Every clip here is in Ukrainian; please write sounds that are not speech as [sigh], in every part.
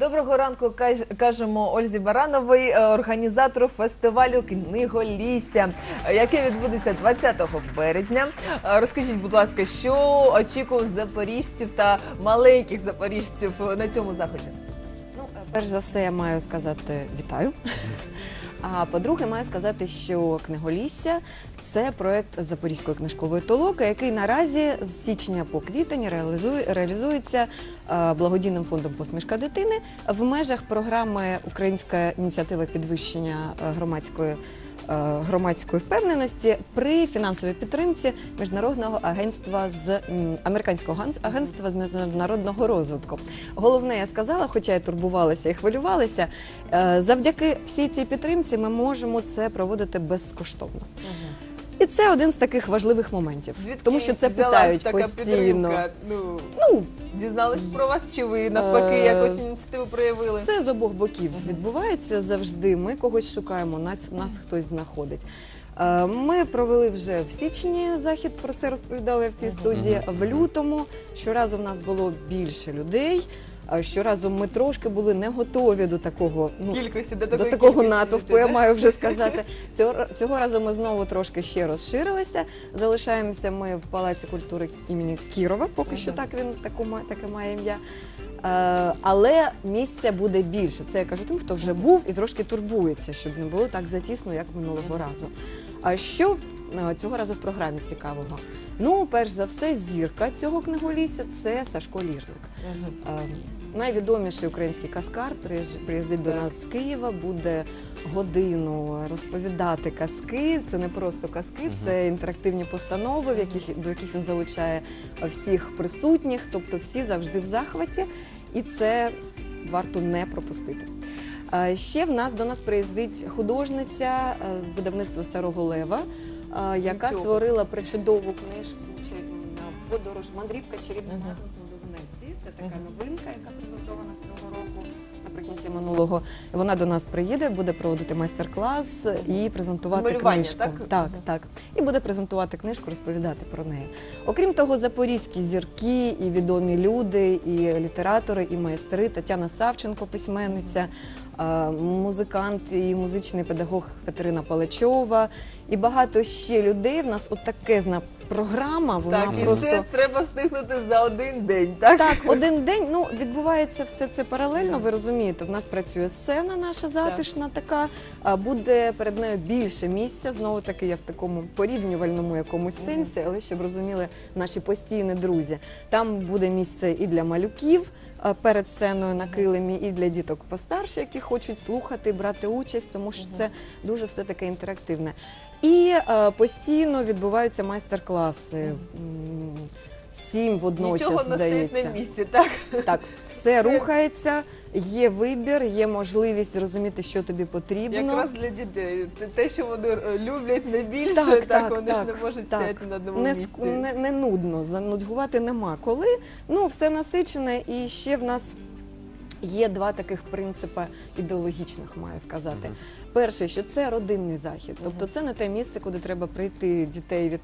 Доброго ранку кажемо Ользі Барановій, е, організатору фестивалю Книголістя, е, який відбудеться 20 березня. Е, Розкажіть, будь ласка, що очікує запоріжців та маленьких запоріжців на цьому заході? Ну, перш за все, я маю сказати вітаю. А по-друге, маю сказати, що книголісся це проект Запорізької книжкової толоки, який наразі з січня по квітень реалізує, реалізується е, благодійним фондом Посмішка дитини в межах програми Українська ініціатива підвищення е, громадської. Е, Громадської впевненості при фінансовій підтримці міжнародного агентства з американського агентства з міжнародного розвитку. Головне, я сказала, хоча я турбувалася і хвилювалася. е, Завдяки всій цій підтримці ми можемо це проводити безкоштовно. І це один з таких важливих моментів, Звідки тому що це питають така постійно. підтримка? Ну, Ну дізнались про вас, чи ви навпаки Е, якось ініціативу проявили? Це з обох боків відбувається завжди. Ми когось шукаємо, нас, нас хтось знаходить. Е, Ми провели вже в січні захід, про це розповідали в цій студії. В лютому щоразу в нас було більше людей. Е, Щоразу ми трошки були не готові до такого ну, Кількості до до такого натовпу, я маю вже [laughs] сказати. Цього, цього разу ми знову трошки ще розширилися. Залишаємося ми в Палаці культури імені Кірова, поки що так він таку, таке має ім'я. Е, але місця буде більше. Це я кажу тим, хто вже був і трошки турбується, щоб не було так затісно, як минулого разу. А що е, цього разу в програмі цікавого? Ну, перш за все, зірка цього книголісся це Сашко Лірник. Найвідоміший український каскар приїздить до нас з Києва, буде годину розповідати казки. Це не просто казки, це інтерактивні постанови, в яких до яких він залучає всіх присутніх, тобто всі завжди в захваті, і це варто не пропустити. Ще в нас до нас приїздить художниця е, з видавництва Старого Лева, е, яка Нічого. створила причудову книжку «Чарівна подорож мандрівка чарівним Це така новинка, яка презентована цього року наприкінці минулого. Вона до нас приїде, буде проводити майстер-клас і презентувати Малювання, книжку. так? Так, так. І буде презентувати книжку, розповідати про неї. Окрім того, запорізькі зірки і відомі люди, і літератори, і майстри. Тетяна Савченко, письменниця, музикант і музичний педагог Катерина Палачова, і багато ще людей. В нас от такезна програма. Вона Так, і просто все треба встигнути за один день, так? так, один день. Ну відбувається все це паралельно. Ви розумієте, в нас працює сцена наша затишна, така а буде перед нею більше місця. Знову таки, я в такому порівнювальному якомусь сенсі, але щоб розуміли наші постійні друзі. Там буде місце і для малюків перед сценою на килимі, і для діток постарше, які хочуть слухати, брати участь, тому що це дуже все таке інтерактивне. І е, постійно відбуваються майстер-класи. М, Сім водночас Нічого не стоїть здається. на місці, так? Так, все Це- рухається, є вибір, є можливість розуміти, що тобі потрібно. Якраз для дітей. Те- Те, що вони е, люблять найбільше, Так, так, так, вони ж так, не можуть так. стояти на одному не, місці. не, не нудно, занудьгувати нема коли. Ну, все насичене, і ще в нас є два таких принципи ідеологічних, маю сказати. Мгм. Перший, що це родинний захід, тобто це не те місце, куди треба прийти дітей від,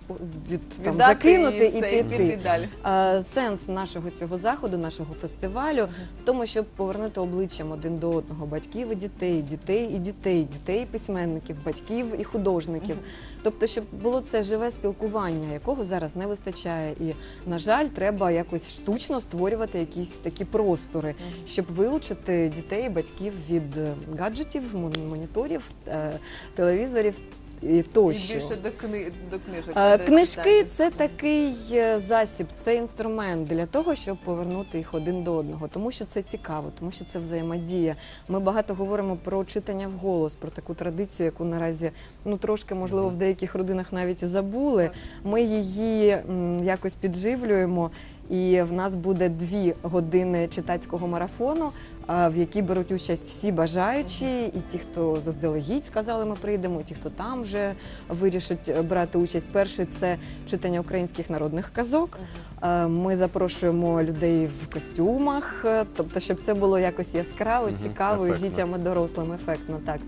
від там, Віддати закинути і, все, піти. далі. А, Сенс нашого цього заходу, нашого фестивалю в тому, щоб повернути обличчям один до одного батьків і дітей, дітей і дітей, дітей, і письменників, батьків і художників. Тобто, щоб було це живе спілкування, якого зараз не вистачає. І, на жаль, треба якось штучно створювати якісь такі простори, щоб вилучити дітей батьків від е, гаджетів, мон- моніторів, е, телевізорів і І тощо. більше до, кни... до книжок. Е, до Книжки це такий е, засіб, це інструмент для того, щоб повернути їх один до одного, тому що це цікаво, тому що це взаємодія. Ми багато говоримо про читання вголос, про таку традицію, яку наразі ну трошки можливо в деяких родинах навіть і забули. Ми її м, якось підживлюємо. І в нас буде дві години читацького марафону, в якій беруть участь всі бажаючі, і ті, хто заздалегідь сказали, ми прийдемо, і ті, хто там вже вирішить е, брати участь. Перший це читання українських народних казок. Е, Ми запрошуємо людей в костюмах, е, тобто, щоб це було якось яскраво, цікаво і ефектно. дітям і дорослим ефектно. Так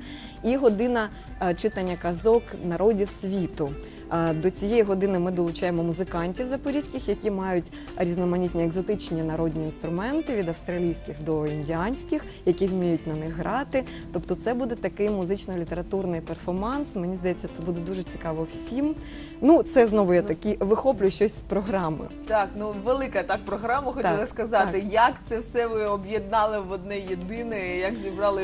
і година е, читання казок народів світу. До цієї години ми долучаємо музикантів запорізьких, які мають різноманітні екзотичні народні інструменти від австралійських до індіанських, які вміють на них грати. Тобто, це буде такий музично-літературний перформанс. Мені здається, це буде дуже цікаво всім. Ну, це знову я такі вихоплю щось з програми. Так, ну велика так програма, хотіла Так, сказати. Як це все ви об'єднали в одне єдине, як зібрали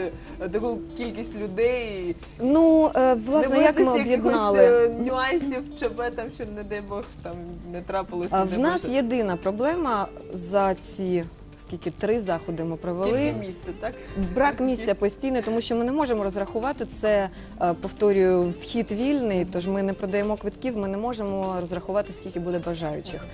таку кількість людей? Ну, е, власне, не як ми боїтеся якихось, об'єднали? е, нюансів, ЧП там, що не дай Бог там не трапилося. А не В нас єдина проблема за ці скільки три заходи ми провели. Тільки місце, так? Брак місця постійний, тому що ми не можемо розрахувати це. е, Повторюю, вхід вільний, тож ми не продаємо квитків, ми не можемо розрахувати, скільки буде бажаючих.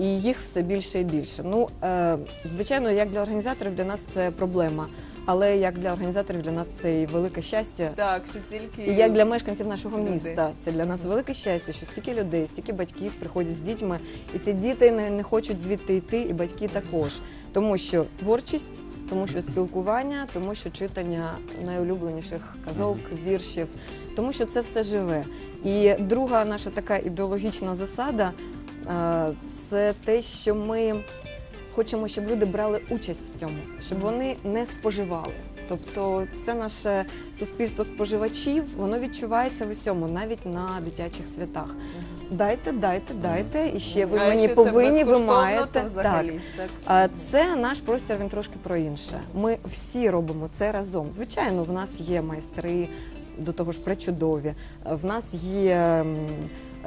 І їх все більше і більше. Ну, е, звичайно, як для організаторів для нас це проблема, але як для організаторів для нас це і велике щастя. Так, що тільки І як для мешканців нашого міста, це для нас велике щастя, що стільки людей, стільки батьків приходять з дітьми, і ці діти не, не хочуть звідти йти, і батьки також. Тому що творчість, тому що спілкування, тому що читання найулюбленіших казок, віршів, тому що це все живе. І друга наша така ідеологічна засада е, це те, що ми хочемо, щоб люди брали участь в цьому, щоб вони не споживали. Тобто це наше суспільство споживачів, воно відчувається в усьому, навіть на дитячих святах. Дайте, дайте, дайте, і ще ви А мені повинні, ви маєте. взагалі, так. А Це наш простір, він трошки про інше. Ми всі робимо це разом. Звичайно, в нас є майстри, до того ж пречудові. В нас є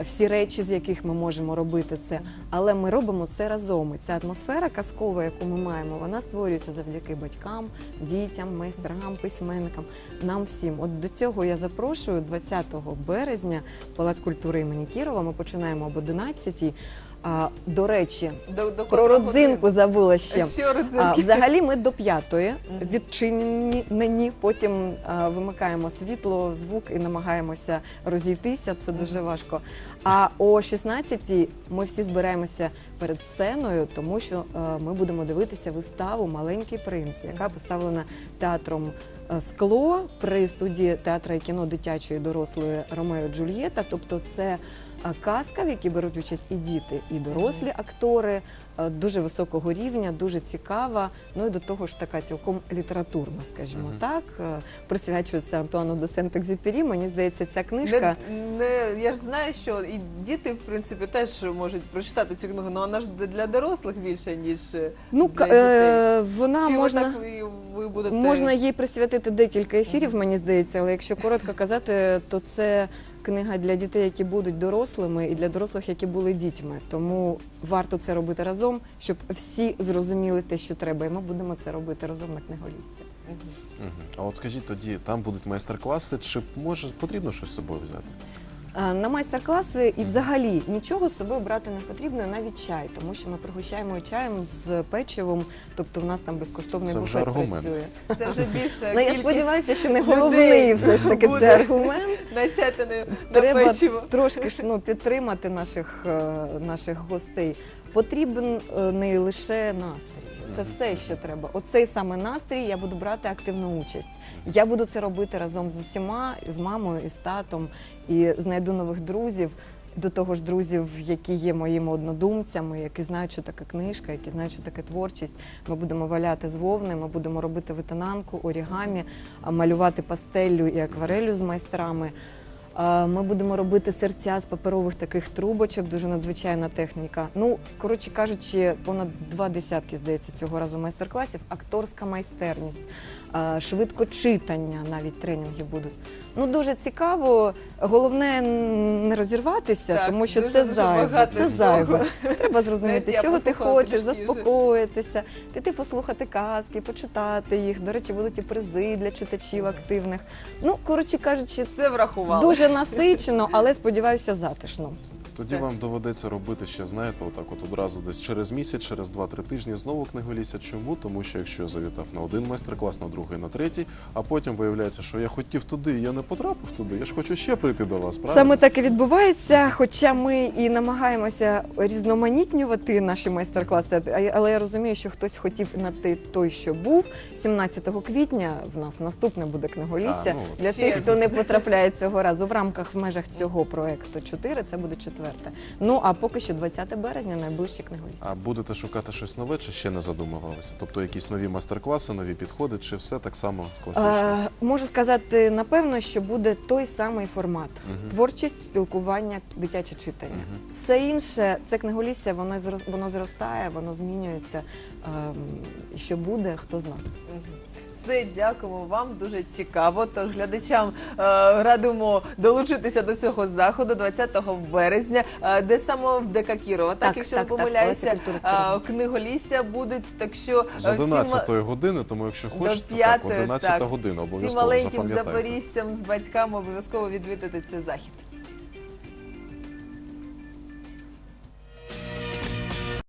всі речі, з яких ми можемо робити це, але ми робимо це разом. І ця атмосфера казкова, яку ми маємо, вона створюється завдяки батькам, дітям, майстрам, письменникам, нам всім. От до цього я запрошую 20 березня Палац культури імені Кірова. Ми починаємо об 11 А, До речі, До, до про родзинку години? забула ще. Що А, взагалі ми до п'ятої відчинені, потім а, вимикаємо світло, звук і намагаємося розійтися. Це дуже важко. А о 16 ми всі збираємося перед сценою, тому що а, ми будемо дивитися виставу Маленький принц, яка поставлена театром. е, Скло при студії театра і кіно дитячої і дорослої Ромео Джульєта. Тобто, це казка, в якій беруть участь і діти, і дорослі актори е, дуже високого рівня, дуже цікава. Ну і до того ж така цілком літературна, скажімо так. Е, Присвячується Антуану де Сент-Екзюпері. Мені здається, ця книжка. Не, не, я ж знаю, що і діти, в принципі, теж можуть прочитати цю книгу, але вона ж для дорослих більше, ніж е, Ну, для е, дітей. вона Чи можна. так ви, будете... Можна їй присвятити декілька ефірів, мені здається, але якщо коротко казати, то це книга для дітей, які будуть дорослими, і для дорослих, які були дітьми. Тому варто це робити разом, щоб всі зрозуміли те, що треба. І ми будемо це робити разом на книголісці. Мгм. А от скажіть тоді, там будуть майстер-класи, чи може потрібно щось з собою взяти? А, На майстер-класи і взагалі нічого з собою брати не потрібно, навіть чай, тому що ми пригощаємо і чаєм з печивом, тобто в нас там безкоштовний Це вже буфет аргумент. працює. Це вже більше Ну я сподіваюся, що не головний все ж таки це аргумент. начати на Треба печиво. трошки ж ну, підтримати наших, е, наших гостей. Потрібен е, не лише настрій. Це все, що треба. Оцей саме настрій я буду брати активну участь. Я буду це робити разом з усіма, з мамою, і з татом, і знайду нових друзів. До того ж, друзів, які є моїми однодумцями, які знають, що таке книжка, які знають, що таке творчість. Ми будемо валяти з вовни, ми будемо робити витинанку, орігамі, малювати пастеллю і акварелю з майстрами. Ми будемо робити серця з паперових таких трубочок, дуже надзвичайна техніка. Ну, коротше кажучи, понад два десятки, здається, цього разу майстер-класів, акторська майстерність, а, швидкочитання, навіть тренінги будуть. Ну, дуже цікаво. Головне не розірватися, Так, тому що дуже- це дуже зайве. Це зайве. [laughs] Треба зрозуміти, з чого ти хочеш, заспокоїтися, піти послухати казки, почитати їх. До речі, будуть і призи для читачів активних. Ну, коротше кажучи, Все врахували. Дуже насичено, але сподіваюся, затишно. Тоді вам доведеться робити ще, знаєте, отак от одразу десь через місяць, через 2-3 тижні знову книголісся. Чому? Тому що якщо я завітав на один майстер-клас, на другий, на третій, а потім виявляється, що я хотів туди, я не потрапив туди. Я ж хочу ще прийти до вас, правильно? Саме так і відбувається. Хоча ми і намагаємося різноманітнювати наші майстер-класи, але я розумію, що хтось хотів на той, що був 17 квітня. В нас наступне буде книголісся. А, ну. Для тих, хто не потрапляє цього разу в рамках в межах цього проекту 4, це буде четверте. Ну а поки що 20 березня найближче книголісся. А будете шукати щось нове, чи ще не задумувалися? Тобто якісь нові майстер-класи, нові підходи, чи все так само класично? Е, можу сказати, напевно, що буде той самий формат: Мгм. творчість, спілкування, дитяче читання. Мгм. Все інше, це книголісся, воно воно зростає, воно змінюється. Ем, Що буде, хто знає. Мгм. Все, дякуємо вам, дуже цікаво. Тож глядачам е, радимо долучитися до цього заходу 20 березня, е, де саме в ДК Кірова, так, Так, якщо так, не так, помиляюся, Олеся Культура е, Кірова. книголісся будуть. Так що е, З всім- 11 години, тому якщо До хочете, так, п'ятої, 11 так. година всім обов'язково маленьким запам'ятайте. запоріжцям з батьками обов'язково відвідати цей захід.